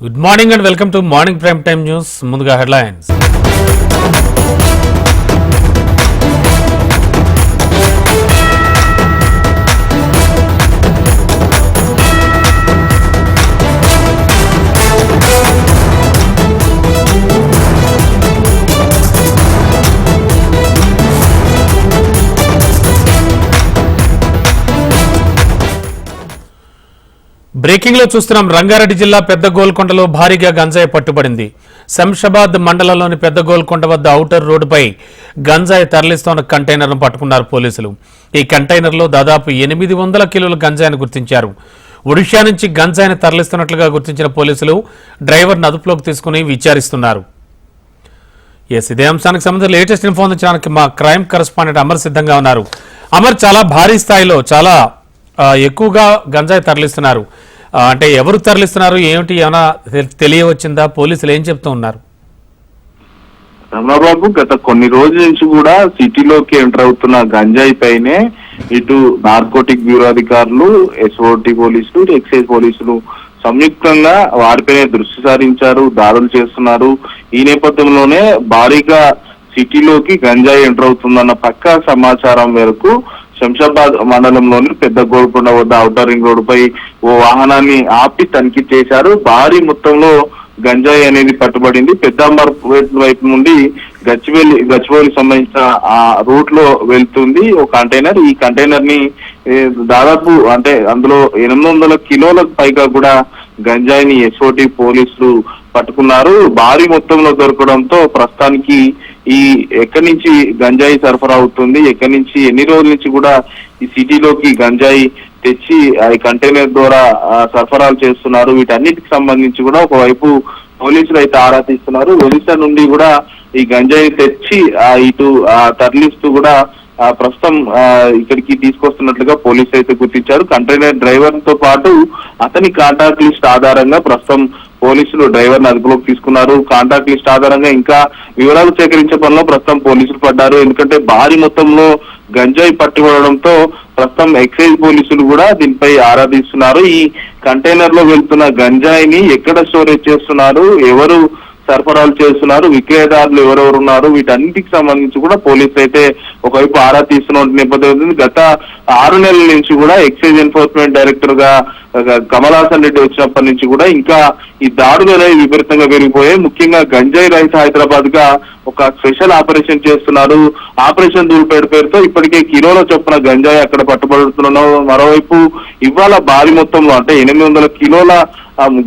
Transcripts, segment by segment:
Good morning and welcome to morning prime time news ముందుగా headlines బ్రేకింగ్లో చూస్తున్నాం రంగారెడ్డి జిల్లా పెద్ద గోల్కొండలో భారీగా గంజాయి పట్టుబడింది. శంషాబాద్ మండలంలోని పెద్ద గోల్కొండ వద్ద ఔటర్ రోడ్డుపై గంజాయి తరలిస్తున్న కంటైనర్ను పట్టుకున్నారు పోలీసులు. ఈ కంటైనర్లో దాదాపు ఎనిమిది వందల కిలోల గంజాయిని గుర్తించారు. ఒడిషా నుంచి గంజాయిని తరలిస్తున్నట్లుగా గుర్తించిన పోలీసులు డ్రైవర్ను అదుపులోకి తీసుకుని విచారిస్తున్నారు. ఎస్ ఇదే అంశానికి సంబంధించి లేటెస్ట్ ఇన్ఫో అందించడానికి మా క్రైమ్ కరస్పాండెంట్ అమర్ సిద్ధంగా ఉన్నారు. అమర్ చాలా భారీ స్థాయిలో చాలా ఎక్కువగా గంజాయి తరలిస్తున్నారు. అంటే ఎవరు తరలిస్తున్నారు? ఏమిటి? ఏమైనా తెలియవచ్చిందా? పోలీసులు ఏం చెప్తూ ఉన్నారు? రమణబాబు గత కొన్ని రోజుల నుంచి కూడా సిటీలోకి ఎంటర్ అవుతున్న గంజాయి పైనే ఇటు నార్కోటిక్ బ్యూరో అధికారులు ఎస్ఓటి పోలీసులు ఎక్సైజ్ పోలీసులు సంయుక్తంగా వారిపైనే దృష్టి సారించారు దాడులు చేస్తున్నారు. ఈ నేపథ్యంలోనే భారీగా సిటీలోకి గంజాయి ఎంటర్ అవుతుందన్న పక్కా సమాచారం మేరకు శంషాబాద్ మండలంలోని పెద్ద గోల్కొండ వద్ద ఔటర్ రింగ్ రోడ్డుపై ఓ వాహనాన్ని ఆపి తనిఖీ చేశారు. భారీ మొత్తంలో గంజాయి అనేది పట్టుబడింది. పెద్దాంబర్పేట వైపు నుండి గచ్చివెల్లి గచ్చిబౌలి సంబంధించిన ఆ రూట్లో వెళ్తుంది ఒక కంటైనర్ ఈ కంటైనర్ని దాదాపు అంటే అందులో ఎనిమిది వందల కిలోలకు పైగా కూడా గంజాయిని ఎస్ఓటి పోలీసులు పట్టుకున్నారు. భారీ మొత్తంలో దొరకడంతో ప్రస్తుతానికి ఈ ఎక్కడి నుంచి గంజాయి సరఫరా అవుతుంది? ఎక్కడి నుంచి ఎన్ని రోజుల నుంచి కూడా ఈ సిటీలోకి గంజాయి తెచ్చి ఆ ఈ కంటైనర్ ద్వారా సరఫరాలు చేస్తున్నారు? వీటన్నిటికి సంబంధించి కూడా ఒకవైపు పోలీసులు అయితే ఆరా తీస్తున్నారు. ఒరిస్సా నుండి కూడా ఈ గంజాయి తెచ్చి ఇటు తరలిస్తూ కూడా ప్రస్తుతం ఇక్కడికి తీసుకొస్తున్నట్లుగా పోలీసులు అయితే గుర్తించారు. కంటైనర్ డ్రైవర్తో పాటు అతని కాంటాక్ట్ లిస్ట్ ఆధారంగా ప్రస్తుతం పోలీసులు డ్రైవర్ అదుపులోకి తీసుకున్నారు. కాంటాక్ట్ లిస్ట్ ఆధారంగా ఇంకా వివరాలు సేకరించే పనిలో ప్రస్తుతం పోలీసులు పడ్డారు. ఎందుకంటే భారీ మొత్తంలో గంజాయి పట్టుకోవడంతో ప్రస్తుతం ఎక్సైజ్ పోలీసులు కూడా దీనిపై ఆరా తీస్తున్నారు ఈ కంటైనర్లో వెళ్తున్న గంజాయిని ఎక్కడ స్టోరేజ్ చేస్తున్నారు? ఎవరు సరఫరాలు చేస్తున్నారు విక్రయదారులు ఎవరెవరు ఉన్నారు వీటన్నిటికి సంబంధించి కూడా పోలీసులు అయితే ఒకవైపు ఆరా తీస్తున్న నేపథ్యం గత ఆరు నెలల నుంచి కూడా ఎక్సైజ్ ఎన్ఫోర్స్మెంట్ డైరెక్టర్గా కమలాసన్ రెడ్డి వచ్చినప్పటి నుంచి కూడా ఇంకా ఈ దాడులు అనేవి విపరీతంగా పెరిగిపోయాయి. ముఖ్యంగా గంజాయి రహిత హైదరాబాద్గా ఒక స్పెషల్ ఆపరేషన్ చేస్తున్నారు. ఆపరేషన్ దూల్పేట పేరుతో ఇప్పటికే కిలోల చొప్పున గంజాయి అక్కడ పట్టుబడుతున్నారు మరోవైపు ఇవాళ భారీ మొత్తంలో అంటే ఎనిమిది వందల కిలోల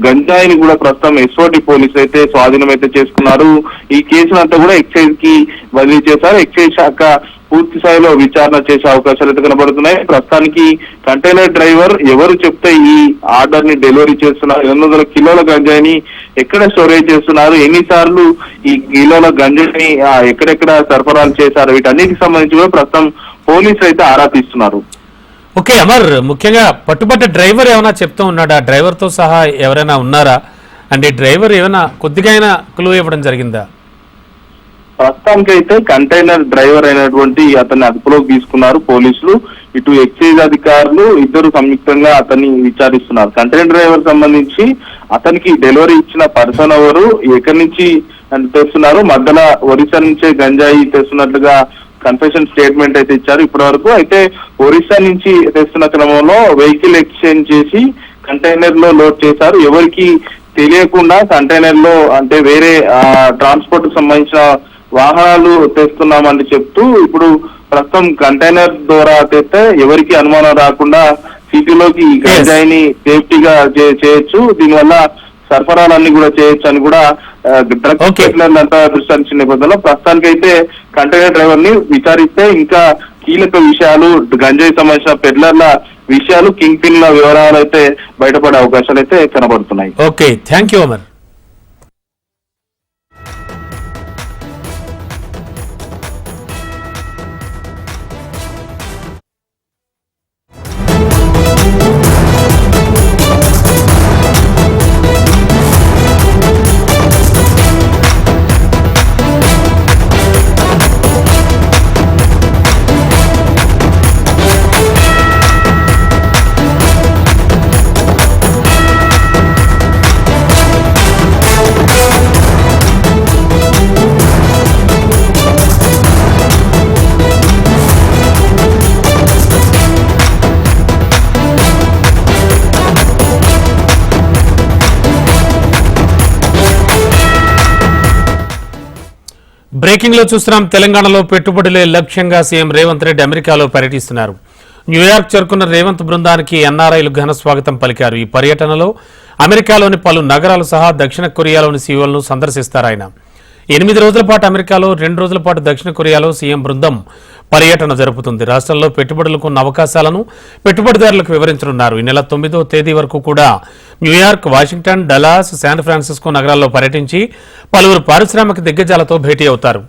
గంజాయిని కూడా ప్రస్తుతం ఎస్ఓటి పోలీసులు అయితే స్వాధీనం అయితే చేసుకున్నారు. ఈ కేసునంతా కూడా ఎక్సైజ్కి బదిలీ చేశారు. ఎక్సైజ్ శాఖ పూర్తి స్థాయిలో విచారణ చేసే అవకాశాలు అయితే కనబడుతున్నాయి. ప్రస్తుతానికి కంటైనర్ డ్రైవర్ ఎవరు చెప్తే ఈ ఆర్డర్ని డెలివరీ చేస్తున్నారు. ఎనిమిది వందల కిలోల గంజాయిని ఎక్కడ స్టోరేజ్ చేస్తున్నారు? ఎన్నిసార్లు ఈ కిలోల గంజాయిని ఎక్కడెక్కడ సరఫరాలు చేశారు? వీటన్నిటికి సంబంధించి కూడా ప్రస్తుతం పోలీసులు అయితే ఆరా తీస్తున్నారు. ఓకే అమర్ ముఖ్యంగా పట్టుబట్ట డ్రైవర్ ఏమైనా చెప్తూ ఉన్నాడా? డ్రైవర్తో సహా ఎవరైనా ఉన్నారా? అంటే డ్రైవర్ ఏమైనా కొద్దిగా అయినా క్లూ ఇవ్వడం జరిగిందా? ప్రస్తుతానికైతే కంటైనర్ డ్రైవర్ అయినటువంటి అతన్ని అదుపులోకి తీసుకున్నారు పోలీసులు. ఇటు ఎక్సైజ్ అధికారులు ఇద్దరు సంయుక్తంగా అతన్ని విచారిస్తున్నారు. కంటైనర్ డ్రైవర్ సంబంధించి అతనికి డెలివరీ ఇచ్చిన పర్సన్ ఎవరు ఎక్కడి నుంచి తెస్తున్నారు? మధ్యలో ఒరిస్సా నుంచే గంజాయి తెస్తున్నట్లుగా కన్ఫెషన్ స్టేట్మెంట్ అయితే ఇచ్చారు. ఇప్పటి వరకు అయితే ఒరిస్సా నుంచి తెస్తున్న క్రమంలో వెహికల్ ఎక్స్చేంజ్ చేసి కంటైనర్లో లోడ్ చేశారు. ఎవరికి తెలియకుండా కంటైనర్లో అంటే వేరే ట్రాన్స్పోర్ట్కు సంబంధించిన వాహనాలు తెస్తున్నామని చెప్తూ ఇప్పుడు ప్రస్తుతం కంటైనర్ ద్వారా తెస్తే ఎవరికి అనుమానం రాకుండా సిటీలోకి గంజాయిని సేఫ్టీగా చేయొచ్చు. దీనివల్ల సరఫరాలన్నీ కూడా చేయొచ్చు అని కూడా డ్రగ్. అంతా దృష్టి సారించిన నేపథ్యంలో ప్రస్తుతానికైతే కంటైనర్ డ్రైవర్ని విచారిస్తే ఇంకా కీలక విషయాలు గంజాయి సంబంధించిన పెడ్లర్ల విషయాలు కింగ్ పిన్ల వివరాలు అయితే బయటపడే అవకాశాలు అయితే కనబడుతున్నాయి. ఓకే థ్యాంక్ యూ అమర్ బ్రేకింగ్లో చూస్తున్నాం. తెలంగాణలో పెట్టుబడులే లక్ష్యంగా సీఎం రేవంత్ రెడ్డి అమెరికాలో పర్యటిస్తున్నారు. న్యూయార్క్ చేరుకున్న రేవంత్ బృందానికి ఎన్ఆర్ఐలు ఘన స్వాగతం పలికారు. ఈ పర్యటనలో అమెరికాలోని పలు నగరాలు సహా దక్షిణ కొరియాలోని సీఓలను సందర్శిస్తారు ఆయన. ఎనిమిది రోజుల పాటు అమెరికాలో రెండు రోజుల పాటు దక్షిణ కొరియాలో సీఎం బృందం పర్యటన జరుపుతుంది. రాష్ట్రంలో పెట్టుబడులకు ఉన్న అవకాశాలను పెట్టుబడిదారులకు వివరించనున్నారు. ఈ నెల తొమ్మిదో తేదీ వరకు కూడా New York Washington Dallas San Francisco నగరాల్లో పర్యటించి పలువురు పారిశ్రామిక దిగ్గజాలతో భేటీ అవుతారు.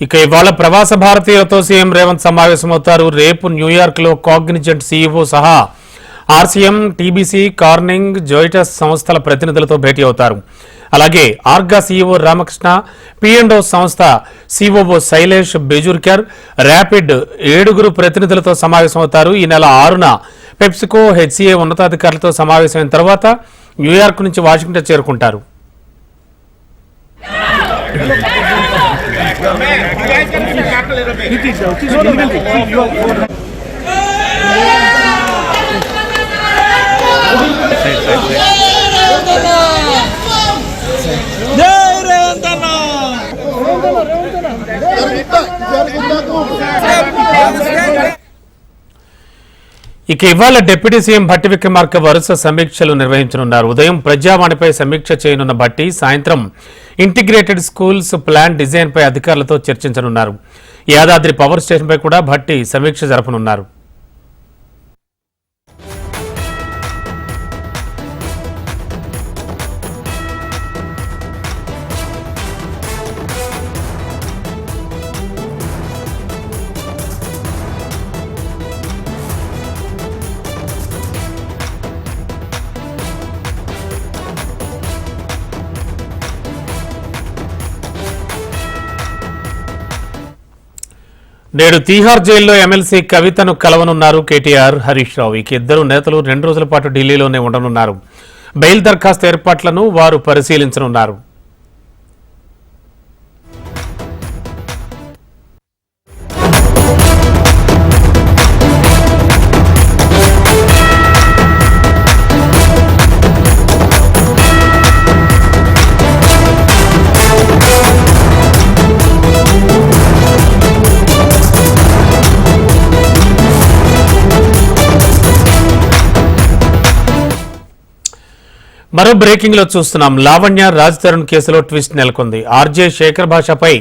ఇక ఇవాళ ప్రవాస భారతీయులతో సీఎం రేవంత్ సమావేశమవుతారు. రేపు న్యూయార్క్లో కాగ్నిజెంట్ సీఈఓ సహా ఆర్సీఎం టీబీసీ కార్నింగ్ జోయిటస్ సంస్థల ప్రతినిధులతో భేటీ అవుతారు. అలాగే ఆర్గా సీఈఓ రామకృష్ణ పిఎండ్ఓ సంస్థ సీఓఓ శైలేష్ బెజూర్కర్ ర్యాపిడ్ ఏడుగురు ప్రతినిధులతో సమావేశమవుతారు. ఈ నెల ఆరున పెప్సికో హెచ్సిఏ ఉన్నతాధికారులతో సమావేశమైన తర్వాత న్యూయార్క్ నుంచి వాషింగ్టన్ చేరుకుంటారు. ఇక ఇవాళ డిప్యూటీ సీఎం భట్టి విక్రమార్క వరుస సమీక్షలు నిర్వహించనున్నారు. ఉదయం ప్రజావాణిపై సమీక్ష చేయనున్న భట్టి సాయంత్రం ఇంటిగ్రేటెడ్ స్కూల్స్ ప్లాన్ డిజైన్పై అధికారులతో చర్చించనున్నారు. యాదాద్రి పవర్ స్టేషన్పై కూడా భట్టి సమీక్ష జరపనున్నారు. నేడు తీహార్ జైల్లో ఎమ్మెల్సీ కవితను కలవనున్నారు కేటీఆర్ హరీష్ రావు. ఈ ఇద్దరు నేతలు రెండు రోజుల పాటు ఢిల్లీలోనే ఉండనున్నారు. బెయిల్ దరఖాస్తు ఏర్పాట్లను వారు పరిశీలించనున్నారు. మరో బ్రేకింగ్లో చూస్తున్నాం. లావణ్య రాజ్ తరుణ్ కేసులో ట్విస్ట్ నెలకొంది. ఆర్జే శేఖర్ భాషపై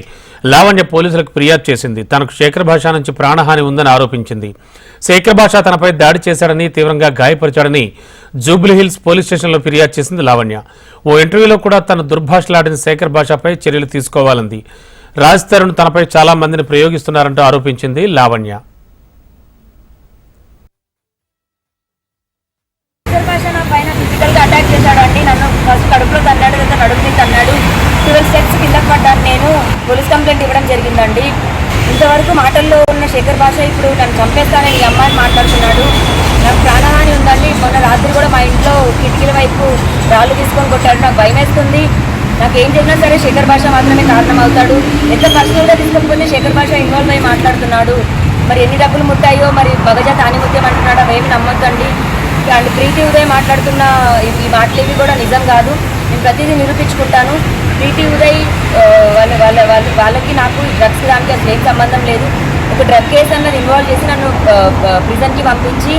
లావణ్య పోలీసులకు ఫిర్యాదు చేసింది. తనకు శేఖర్ భాష నుంచి ప్రాణహాని ఉందని ఆరోపించింది. శేఖర్ భాష తనపై దాడి చేశాడని తీవ్రంగా గాయపరిచాడని జూబ్లీహిల్స్ పోలీస్ స్టేషన్లో ఫిర్యాదు చేసింది లావణ్య. ఓ ఇంటర్వ్యూలో కూడా తన దుర్భాషలాడిన శేఖర్ భాషపై చర్యలు తీసుకోవాలంది. రాజ్ తరుణ్ తనపై చాలా మందిని ప్రయోగిస్తున్నారంటూ ఆరోపించింది లావణ్య ఇద్దరు భాష నా పైన ఫిజికల్గా అటాక్ చేశాడు అండి నన్ను ఫస్ట్ కడుపులో తన్నాడు లేదా నడుపు మీద తన్నాడు ట్వెల్వ్ స్టెప్స్ కింద పడ్డాను నేను పోలీస్ కంప్లైంట్ ఇవ్వడం జరిగిందండి. ఇంతవరకు మాటల్లో ఉన్న శేఖర్ భాష ఇప్పుడు నన్ను చంపేస్తానని ఈ అమ్మాయిని మాట్లాడుతున్నాడు. నాకు ప్రాణహాని ఉందండి. మొన్న రాత్రి కూడా మా ఇంట్లో కిటికీల వైపు రాళ్ళు తీసుకొని కొట్టాడు. నాకు భయం వేస్తుంది నాకు ఏం చెప్పినా సరే శేఖర్ భాష మాత్రమే కారణం అవుతాడు ఎంత పర్సనల్గా తీసుకపోతే శేఖర్ భాష ఇన్వాల్వ్ అయ్యి మాట్లాడుతున్నాడు. మరి ఎన్ని డబ్బులు ముట్టాయో మరి బగజా తానిముత్యం అంటున్నాడు. అవేమి నమ్మొద్దండి. అండ్ ప్రీతి ఉదయం మాట్లాడుతున్న ఈ- ఈ మాటలు ఇవి కూడా నిజం కాదు. నేను ప్రతిదీ నిరూపించుకుంటాను. ప్రీతి ఉదయ్ uh, వాళ్ళ వాళ్ళ వాళ్ళ వాళ్ళకి నాకు డ్రగ్స్ దానికి అసలు ఏం సంబంధం లేదు. ఒక డ్రగ్ కేసు అన్నది ఇన్వాల్వ్ చేసి నన్ను uh, uh, ప్రిజన్కి పంపించి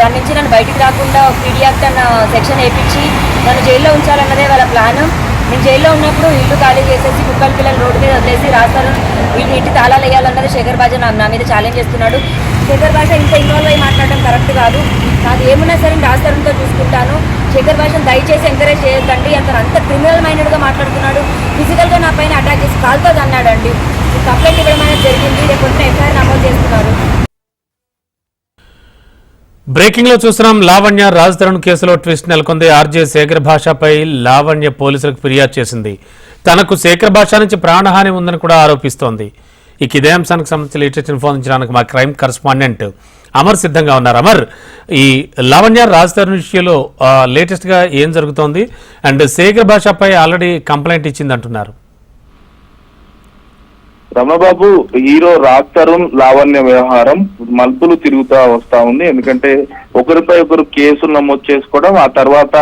దాని నుంచి నన్ను బయటికి రాకుండా పీడీ యాక్ట్ అన్న సెక్షన్ వేయించి నన్ను జైల్లో ఉంచాలన్నదే వాళ్ళ ప్లాన్ నేను జైల్లో ఉన్నప్పుడు ఇల్లు ఖాళీ చేసేసి కుక్కల పిల్లలు రోడ్డు మీద వదిలేసి రాస్తారు వీళ్ళు ఇంటి తాళాలు వేయాలన్నది శేఖర్ బాజా నా నా మీద ఛాలెంజ్ చేస్తున్నాడు. శేఖర్ బాజా ఇంత ఇన్వాల్వ్ అయ్యి మాట్లాడడం కరెక్ట్ కాదు. నాకు ఏమున్నా సరే నేను రాస్తారంతో చూసుకుంటాను. శేఖర్ భాషను దయచేసి ఎంకరేజ్ చేయొద్దండి. అతను అంత క్రిమినల్ మైండెడ్గా మాట్లాడుతున్నాడు. ఫిజికల్గా నా పైన అటాక్ చేసి కాల్తో అన్నాడండి కంప్లైంట్ ఇవ్వడం అనేది జరిగింది. రేపు ఎఫ్ఐఆర్ నమోదు చేస్తున్నారు. బ్రేకింగ్లో చూస్తున్నాం. లావణ్య రాజ్ కేసులో ట్విస్ట్ నెలకొంది. ఆర్జే శేఖర్ భాషపై లావణ్య పోలీసులకు ఫిర్యాదు చేసింది. తనకు శేఖర్ భాష నుంచి ప్రాణహాని ఉందని కూడా ఆరోపిస్తోంది. ఇక ఇదే అంశానికి సంబంధించి లేటెస్ట్ ఇన్ఫర్మేషన్ మా క్రైమ్ కరస్పాండెంట్ అమర్ సిద్ధంగా ఉన్నారు. అమర్ ఈ లావణ్య రాజధాని విషయంలో లేటెస్ట్గా ఏం జరుగుతోంది? అండ్ శేఖర్ భాషపై ఆల్రెడీ కంప్లైంట్ ఇచ్చింది అంటున్నారు రమణబాబు హీరో రాజ్ తరుణ్ లావణ్య వ్యవహారం మలుపులు తిరుగుతా వస్తా ఉంది. ఎందుకంటే ఒకరిపై ఒకరు కేసులు నమోదు చేసుకోవడం ఆ తర్వాత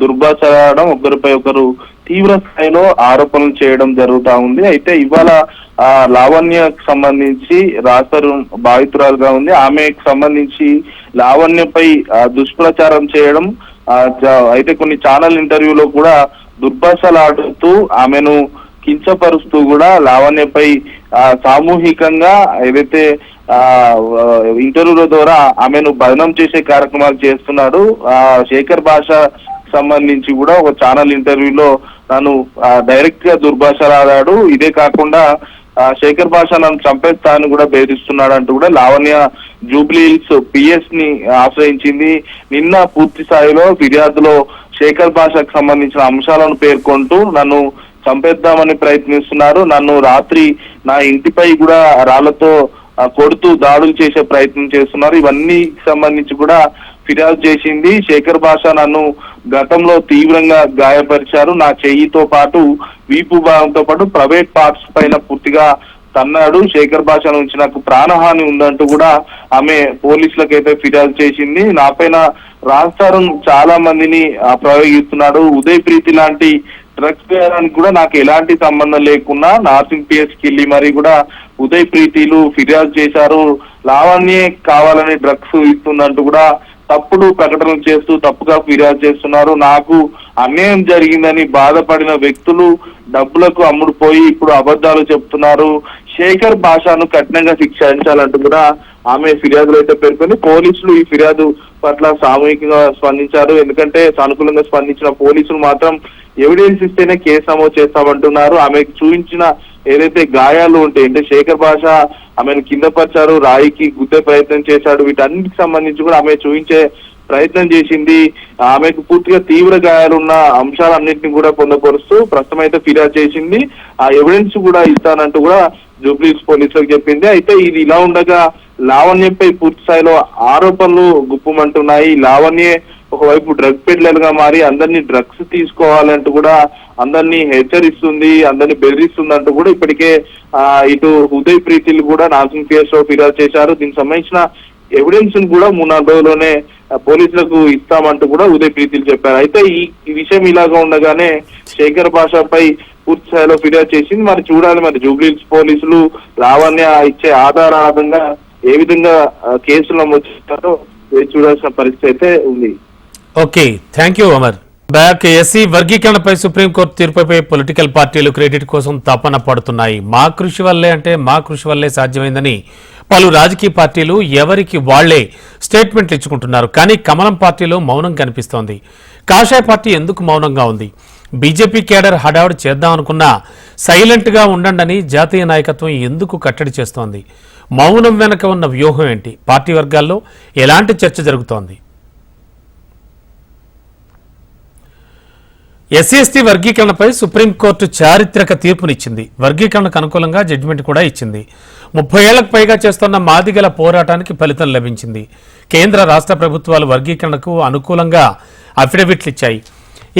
దుర్భాషలాడడం ఒకరిపై ఒకరు తీవ్ర స్థాయిలో ఆరోపణలు చేయడం జరుగుతా ఉంది. అయితే ఇవాళ ఆ లావణ్యకు సంబంధించి రాజ్ బాధితురాలుగా ఉంది. ఆమెకు సంబంధించి లావణ్యపై దుష్ప్రచారం చేయడం అయితే కొన్ని ఛానల్ ఇంటర్వ్యూలో కూడా దుర్భాషలాడుతూ ఆమెను కించపరుస్తూ కూడా లావణ్యపై సామూహికంగా ఏదైతే ఆ ఇంటర్వ్యూల ద్వారా ఆమెను బదనం చేసే కార్యక్రమాలు చేస్తున్నాడు. ఆ శేఖర్ భాష సంబంధించి కూడా ఒక ఛానల్ ఇంటర్వ్యూలో నన్ను డైరెక్ట్గా దుర్భాషలాడాడు. ఇదే కాకుండా శేఖర్ భాష నన్ను చంపేస్తా అని కూడా బెదిరిస్తున్నాడు అంటూ కూడా లావణ్య జూబ్లీ హిల్స్ పిఎస్ని ఆశ్రయించింది. నిన్న పూర్తి స్థాయిలో ఫిర్యాదులో శేఖర్ భాషకు సంబంధించిన అంశాలను పేర్కొంటూ నన్ను చంపేద్దామని ప్రయత్నిస్తున్నారు. నన్ను రాత్రి నా ఇంటిపై కూడా రాళ్ళతో కొడుతూ దాడులు చేసే ప్రయత్నం చేస్తున్నారు. ఇవన్నీ సంబంధించి కూడా ఫిర్యాదు చేసింది. శేఖర్ భాష నన్ను గతంలో తీవ్రంగా గాయపరిచారు. నా చెయ్యితో పాటు వీపు భాగంతో పాటు ప్రైవేట్ పార్ట్స్ పైన పూర్తిగా తన్నాడు. శేఖర్ భాష నుంచి నాకు ప్రాణహాని ఉందంటూ కూడా ఆమె పోలీసులకు అయితే ఫిర్యాదు చేసింది. నా పైన రాస్తారు చాలా మందిని ఆ, ప్రయోగిస్తున్నాడు. ఉదయ్ ప్రీతి లాంటి డ్రగ్స్ వేయడానికి కూడా నాకు ఎలాంటి సంబంధం లేకున్నా నార్సింగ్ పిఎస్కి వెళ్ళి మరి కూడా ఉదయ్ ప్రీతిలు ఫిర్యాదు చేశారు. లావణ్యే కావాలని డ్రగ్స్ ఇస్తుందంటూ కూడా తప్పుడు ప్రకటనలు చేస్తూ తప్పుగా ఫిర్యాదు చేస్తున్నారు. నాకు అన్యాయం జరిగిందని బాధపడిన వ్యక్తులు డబ్బులకు అమ్ముడుపోయి ఇప్పుడు అబద్ధాలు చెప్తున్నారు. శేఖర్ భాషను కఠినంగా శిక్షించాలంటూ కూడా ఆమె ఫిర్యాదులు అయితే పేర్కొని పోలీసులు ఈ ఫిర్యాదు పట్ల సామూహికంగా స్పందించారు. ఎందుకంటే సానుకూలంగా స్పందించిన పోలీసులు మాత్రం ఎవిడెన్స్ ఇస్తేనే కేసు నమోదు చేస్తామంటున్నారు. ఆమెకు చూపించిన ఏదైతే గాయాలు ఉంటాయి అంటే శేఖర్ భాష ఆమెను కిందపరిచారు రాయికి గుద్దే ప్రయత్నం చేశాడు. వీటన్నిటికి సంబంధించి కూడా ఆమె చూపించే ప్రయత్నం చేసింది. ఆమెకు పూర్తిగా తీవ్ర గాయాలున్న అంశాలన్నింటినీ కూడా పొందపరుస్తూ ప్రస్తుతం అయితే ఫిర్యాదు చేసింది. ఆ ఎవిడెన్స్ కూడా ఇస్తానంటూ కూడా జూబ్లీస్ పోలీసులకు చెప్పింది. అయితే ఇది ఇలా ఉండగా లావణ్యంపై పూర్తి స్థాయిలో ఆరోపణలు గుప్పమంటున్నాయి. లావణ్యే ఒకవైపు డ్రగ్ పెడ్లర్గా మారి అందరినీ డ్రగ్స్ తీసుకోవాలంటూ కూడా అందరినీ హెచ్చరిస్తుంది అందరినీ బెదిరిస్తుంది అంటూ కూడా ఇప్పటికే ఆ ఇటు ఉదయ్ ప్రీతిలు కూడా నాసింగ్ కేసు లో ఫిర్యాదు చేశారు. దీనికి సంబంధించిన ఎవిడెన్స్ కూడా మూడు నాలుగు రోజుల్లోనే పోలీసులకు ఇస్తామంటూ కూడా ఉదయ్ ప్రీతిలు చెప్పారు. అయితే ఈ విషయం ఇలాగా ఉండగానే శేఖర్ భాషపై పూర్తి స్థాయిలో ఫిర్యాదు చేసింది. మరి చూడాలి మరి. జూబ్లీస్ పోలీసులు లావణ్య ఇచ్చే ఆధారాధారంగా ఏ విధంగా కేసులు నమోదు చేస్తారో చూడాల్సిన పరిస్థితి అయితే ఉంది. Okay thank you Amar back SC వర్గీకరణపై supreme court తీర్పుపై పొలిటికల్ పార్టీలు క్రెడిట్ కోసం తపన పడుతున్నాయి. మా కృషి వల్లే అంటే మా కృషి వల్లే సాధ్యమైందని పలు రాజకీయ పార్టీలు ఎవరికి వాళ్ళే స్టేట్మెంట్లు ఇచ్చుకుంటున్నారు. కానీ కమలం పార్టీలో మౌనం కనిపిస్తోంది. కాషాయ పార్టీ ఎందుకు మౌనంగా ఉంది? బీజేపీ కేడర్ హడావుడి చేద్దాం అనుకున్నా సైలెంట్ ఉండండి జాతీయ నాయకత్వం ఎందుకు కట్టడి చేస్తోంది? మౌనం వెనక ఉన్న వ్యూహం ఏంటి? పార్టీ వర్గాల్లో ఎలాంటి చర్చ జరుగుతోంది? ఎస్సీ ఎస్టీ వర్గీకరణపై సుప్రీంకోర్టు చారిత్రక తీర్పునిచ్చింది. వర్గీకరణకు అనుకూలంగా జడ్జిమెంట్ కూడా ఇచ్చింది. ముప్పై ఏళ్ళకు పైగా చేస్తున్న మాదిగల పోరాటానికి ఫలితం లభించింది. కేంద్ర రాష్ట్ర ప్రభుత్వాలు వర్గీకరణకు అనుకూలంగా అఫిడవిట్లు ఇచ్చాయి.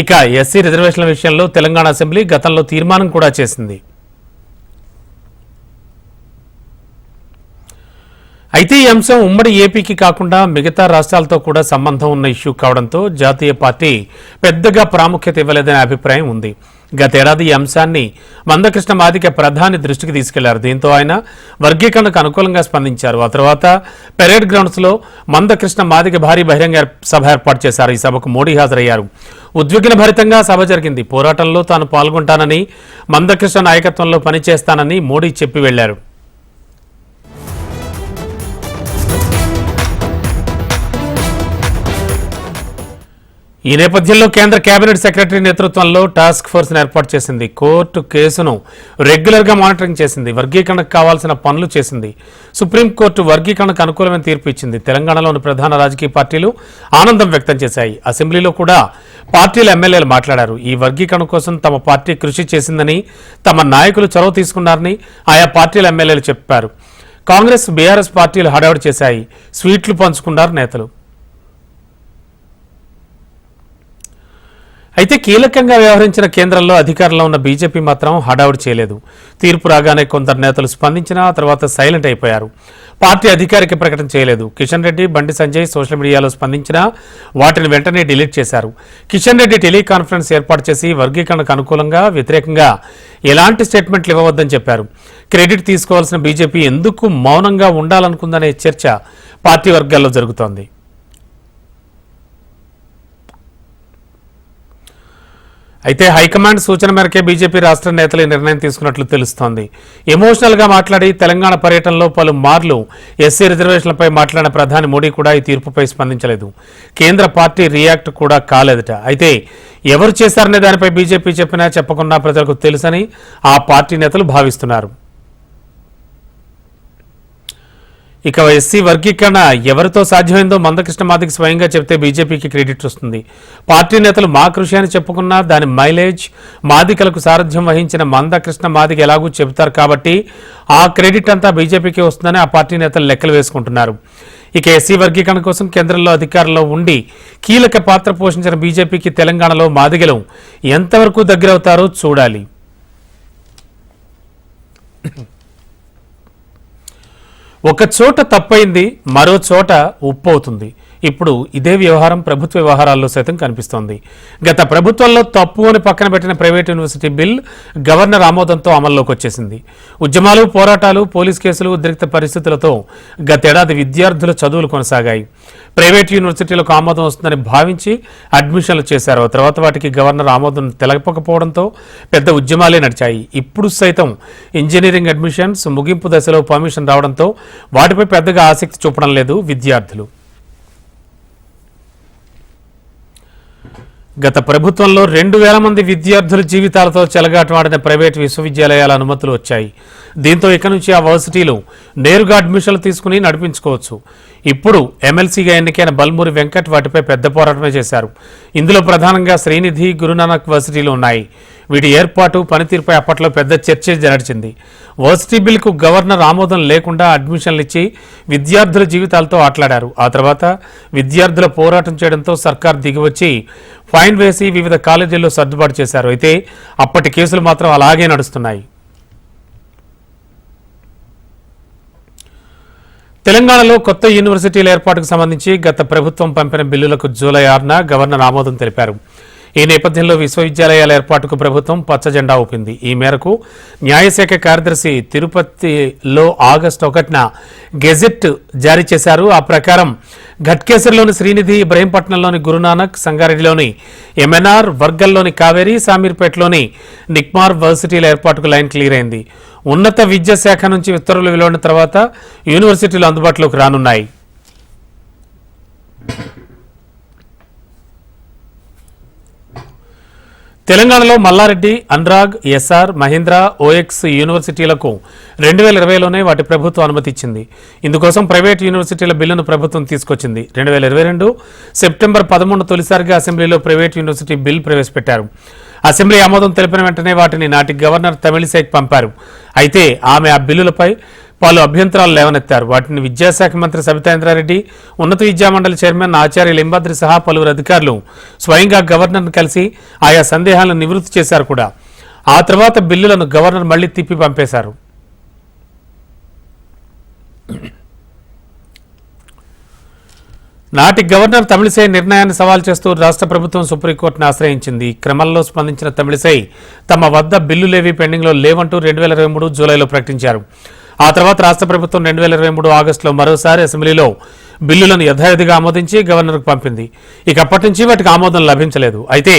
ఇక ఎస్సీ రిజర్వేషన్ల విషయంలో తెలంగాణ అసెంబ్లీ గతంలో తీర్మానం కూడా చేసింది. అయితే ఈ అంశం ఉమ్మడి ఏపీకి కాకుండా మిగతా రాష్ట్రాలతో కూడా సంబంధం ఉన్న ఇష్యూ కావడంతో జాతీయ పార్టీ పెద్దగా ప్రాముఖ్యత ఇవ్వలేదనే అభిప్రాయం ఉంది. గతేడాది ఈ అంశాన్ని మందకృష్ణ మాదిక ప్రధాని దృష్టికి తీసుకెళ్ళారు. దీంతో ఆయన వర్గీకరణకు అనుకూలంగా స్పందించారు. ఆ తర్వాత పెరేడ్ గ్రౌండ్స్లో మందకృష్ణ మాదిక భారీ బహిరంగ సభ ఏర్పాటు చేశారు. ఈ సభకు మోడీ హాజరయ్యారు. ఉద్విగ్న భరితంగా సభ జరిగింది. పోరాటంలో తాను పాల్గొంటానని మందకృష్ణ నాయకత్వంలో పనిచేస్తానని మోడీ చెప్పి వెళ్ళారు ఈ నేపథ్యంలో కేంద్ర కేబినెట్ సెక్రటరీ నేతృత్వంలో టాస్క్ ఫోర్స్ను ఏర్పాటు చేసింది. కోర్టు కేసును రెగ్యులర్గా మానిటరింగ్ చేసింది. వర్గీకరణకు కావాల్సిన పనులు చేసింది. సుప్రీంకోర్టు వర్గీకరణకు అనుకూలమైన తీర్పు ఇచ్చింది. తెలంగాణలోని ప్రధాన రాజకీయ పార్టీలు ఆనందం వ్యక్తం చేశాయి. అసెంబ్లీలో కూడా పార్టీల ఎమ్మెల్యేలు మాట్లాడారు. ఈ వర్గీకరణ కోసం తమ పార్టీ కృషి చేసిందని తమ నాయకులు చొరవ తీసుకున్నారని ఆయా పార్టీల ఎమ్మెల్యేలు చెప్పారు. కాంగ్రెస్ బీఆర్ఎస్ పార్టీలు హడావుడి చేశాయి. స్వీట్లు పంచుకున్నారు నేతలు. అయితే కీలకంగా వ్యవహరించిన కేంద్రంలో అధికారంలో ఉన్న బీజేపీ మాత్రం హడావుడి చేయలేదు. తీర్పు రాగానే కొందరు నేతలు స్పందించినా తర్వాత సైలెంట్ అయిపోయారు. పార్టీ అధికారిక ప్రకటన చేయలేదు. కిషన్ రెడ్డి బండి సంజయ్ సోషల్ మీడియాలో స్పందించినా వాటిని వెంటనే డిలీట్ చేశారు. కిషన్ రెడ్డి టెలికాన్ఫరెన్స్ ఏర్పాటు చేసి వర్గీకరణకు అనుకూలంగా వ్యతిరేకంగా ఎలాంటి స్టేట్మెంట్లు ఇవ్వవద్దని చెప్పారు. క్రెడిట్ తీసుకోవాల్సిన బీజేపీ ఎందుకు మౌనంగా ఉండాలనుకుందనే చర్చ పార్టీ వర్గాల్లో జరుగుతోంది. అయితే హైకమాండ్ సూచన మేరకే బీజేపీ రాష్ట్ర నేతలు నిర్ణయం తీసుకున్నట్లు తెలుస్తోంది. ఎమోషనల్గా మాట్లాడి తెలంగాణ పర్యటనలో పలు మార్లు ఎస్సీ రిజర్వేషన్లపై మాట్లాడిన ప్రధాని మోడీ కూడా ఈ తీర్పుపై స్పందించలేదు. కేంద్ర పార్టీ రియాక్ట్ కూడా కాలేదట. అయితే ఎవరు చేశారనే దానిపై బీజేపీ చెప్పినా చెప్పకుండా ప్రజలకు తెలుసని ఆ పార్టీ నేతలు భావిస్తున్నారు. ఇక ఎస్సీ వర్గీకరణ ఎవరితో సాధ్యమైందో మందకృష్ణ మాదికి స్వయంగా చెప్తే బీజేపీకి క్రెడిట్ వస్తుంది. పార్టీ నేతలు మా కృషి అని చెప్పుకున్నా దాని మైలేజ్ మాదికలకు సారథ్యం వహించిన మందకృష్ణ మాదిగ ఎలాగూ చెబుతారు కాబట్టి ఆ క్రెడిట్ అంతా బీజేపీకి వస్తుందని ఆ పార్టీ నేతలు లెక్కలు వేసుకుంటున్నారు. ఇక ఎస్సీ వర్గీకరణ కోసం కేంద్రంలో అధికారంలో ఉండి కీలక పాత్ర పోషించిన బీజేపీకి తెలంగాణలో మాదిగలు ఎంతవరకు దగ్గరవుతారో చూడాలి. ఒక చోట తప్పైంది మరో చోట ఉప్పు అవుతుంది ఇప్పుడు ఇదే వ్యవహారం ప్రభుత్వ వ్యవహారాల్లో సైతం కనిపిస్తోంది. గత ప్రభుత్వంలో తప్పు అని పక్కన పెట్టిన ప్రైవేట్ యూనివర్సిటీ బిల్ గవర్నర్ ఆమోదంతో అమల్లోకి వచ్చేసింది. ఉద్యమాలు పోరాటాలు పోలీస్ కేసులు ఉద్రిక్త పరిస్థితులతో గతేడాది విద్యార్థుల చదువులు కొనసాగాయి. ప్రైవేట్ యూనివర్సిటీలకు ఆమోదం వస్తుందని భావించి అడ్మిషన్లు చేశారు. తర్వాత వాటికి గవర్నర్ ఆమోదం తెలపకపోవడంతో పెద్ద ఉద్యమాలే నడిచాయి. ఇప్పుడు సైతం ఇంజనీరింగ్ అడ్మిషన్స్ ముగింపు దశలో పర్మిషన్ రావడంతో వాటిపై పెద్దగా ఆసక్తి చూపడం లేదు విద్యార్థులు. గత ప్రభుత్వంలో రెండు వేల మంది విద్యార్థుల జీవితాలతో చెలగాటమాడిన ప్రైవేట్ విశ్వవిద్యాలయాల అనుమతులు వచ్చాయి. దీంతో ఇక నుంచి ఆ వర్సిటీలు నేరుగా అడ్మిషన్లు తీసుకుని నడిపించుకోవచ్చు. ఇప్పుడు ఎమ్మెల్సీగా ఎన్నికైన బల్మూరి వెంకట్ వాటిపై పెద్ద పోరాటమే చేశారు. ఇందులో ప్రధానంగా శ్రీనిధి గురునానక్ వర్సిటీలు ఉన్నాయి. వీటి ఏర్పాటు పనితీరుపై అప్పట్లో పెద్ద చర్చ నడిచింది వర్సిటీ బిల్కు గవర్నర్ ఆమోదం లేకుండా అడ్మిషన్లు ఇచ్చి విద్యార్థుల జీవితాలతో ఆటలాడారు. ఆ తర్వాత విద్యార్థుల పోరాటం చేయడంతో సర్కార్ దిగివచ్చి ఫైన్ వేసి వివిధ కాలేజీల్లో సర్దుబాటు చేశారు. అయితే అప్పటి కేసులు మాత్రం అలాగే నడుస్తున్నాయి. తెలంగాణలో కొత్త యూనివర్సిటీల ఏర్పాటుకు సంబంధించి గత ప్రభుత్వం పంపిన బిల్లులకు జూలై ఆరున గవర్నర్ ఆమోదం తెలిపారు. ఈ నేపథ్యంలో విశ్వవిద్యాలయాల ఏర్పాటుకు ప్రభుత్వం పచ్చజెండా ఊపింది. ఈ మేరకు న్యాయశాఖ కార్యదర్శి తిరుపతిలో ఆగస్టు ఒకటిన గెజెట్ జారీ చేశారు. ఆ ప్రకారం ఘట్కేసర్లోని శ్రీనిధి ఇబ్రహీంపట్నంలోని గురునానక్ సంగారెడ్డిలోని ఎంఎన్ఆర్ వర్గల్లోని కావేరి సామీర్పేటలోని నిక్మార్ వర్సిటీల ఏర్పాటుకు లైన్ క్లియర్ అయింది. ఉన్నత విద్యాశాఖ నుంచి ఉత్తర్వులు వెలువడిన తర్వాత యూనివర్సిటీలు అందుబాటులోకి రానున్నాయి. తెలంగాణలో మల్లారెడ్డి అనురాగ్ ఎస్ఆర్ మహేంద్ర ఓఎక్స్ యూనివర్సిటీలకు రెండు వేల ఇరవైలోనే వాటి ప్రభుత్వం అనుమతి ఇచ్చింది ఇందుకోసం ప్రైవేట్ యూనివర్సిటీల బిల్లును ప్రభుత్వం తీసుకొచ్చింది. రెండు వేల ఇరవై రెండు సెప్టెంబర్ పదమూడు తొలిసారిగా అసెంబ్లీలో ప్రైవేట్ యూనివర్సిటీ బిల్ ప్రవేశపెట్టారు. అసెంబ్లీ ఆమోదం తెలిపిన వెంటనే వాటిని నాటి గవర్నర్ తమిళిసైకి పంపారు. అయితే ఆమె ఆ బిల్లులపై పలు అభ్యంతరాలు లేవనెత్తారు. వాటిని విద్యాశాఖ మంత్రి సబితాంద్రారెడ్డి ఉన్నత విద్యామండలి చైర్మన్ ఆచార్య లింబాద్రి సహా పలువురు అధికారులు స్వయంగా గవర్నర్ను కలిసి ఆయా సందేహాలను నివృత్తి చేశారు కూడా. ఆ తర్వాత బిల్లులను గవర్నర్ మళ్ళీ తిప్పి పంపేశారు. నాటి గవర్నర్ తమిళిసై నిర్ణయాన్ని సవాల్ చేస్తూ రాష్ట్ర ప్రభుత్వం సుప్రీంకోర్టును ఆశ్రయించింది. క్రమంలో స్పందించిన తమిళిసై తమ వద్ద బిల్లులేవి పెండింగ్లో లేవంటూ రెండు వేల ఇరవై మూడు జూలైలో ప్రకటించారు. ఆ తర్వాత రాష్ట్ర ప్రభుత్వం రెండు వేల ఇరవై మూడు ఆగస్టులో మరోసారి అసెంబ్లీలో బిల్లులను యథావిధిగా ఆమోదించి గవర్నర్కు పంపింది. ఇక అప్పటి నుంచి వాటికి ఆమోదం లభించలేదు. అయితే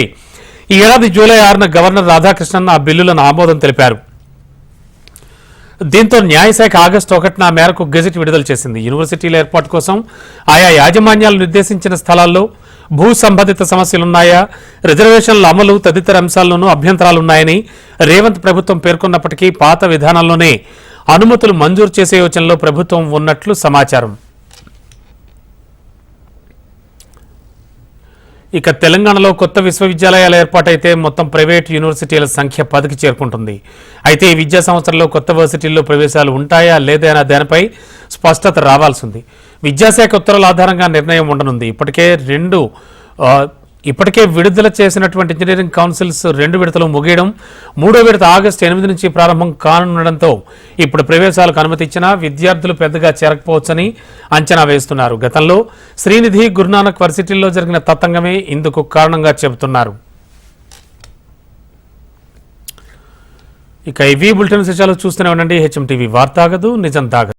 ఈ ఏడాది జూలై ఆరున గవర్నర్ రాధాకృష్ణన్ ఆ బిల్లులను ఆమోదం తెలిపారు. దీంతో న్యాయశాఖ ఆగస్టు ఒకటిన ఆ మేరకు గెజెట్ విడుదల చేసింది. యూనివర్సిటీల ఏర్పాటు కోసం ఆయా యాజమాన్యాలు నిర్దేశించిన స్థలాల్లో భూ సంబంధిత సమస్యలున్నాయా రిజర్వేషన్ల అమలు తదితర అంశాల్లోనూ అభ్యంతరాలున్నాయని రేవంత్ ప్రభుత్వం పేర్కొన్నప్పటికీ పాత విధానంలోనే అనుమతులు మంజూరు చేసే యోచనలో ప్రభుత్వం ఉన్నట్లు సమాచారం. ఇక తెలంగాణలో కొత్త విశ్వవిద్యాలయాలు ఏర్పాటైతే మొత్తం ప్రైవేట్ యూనివర్సిటీల సంఖ్య పదికి చేరుకుంటుంది. అయితే ఈ విద్యా సంవత్సరంలో కొత్త వర్సిటీల్లో ప్రవేశాలు ఉంటాయా లేదా అనే దానిపై స్పష్టత రావాల్సింది. విద్యాశాఖ ఉత్తర్వుల ఆధారంగా నిర్ణయం ఉండనుంది. ఇప్పటికే రెండు ఇప్పటికే విడుదల చేసినటువంటి ఇంజనీరింగ్ కౌన్సిల్స్ రెండు విడతలు ముగియడం మూడో విడత ఆగస్టు ఎనిమిది నుంచి ప్రారంభం కానుండడంతో ఇప్పుడు ప్రవేశాలకు అనుమతి ఇచ్చినా విద్యార్థులు పెద్దగా చేరకపోవచ్చని అంచనా వేస్తున్నారు. గతంలో శ్రీనిధి గురునానక్ వర్సిటీల్లో జరిగిన తతంగమే ఇందుకు కారణంగా చెబుతున్నారు. ఇక ఇవి బులెటిన్ విశేషాలు చూస్తూనే ఉండండి. హెచ్ఎం టీవీ వార్తాగదు నిజం తాగదు.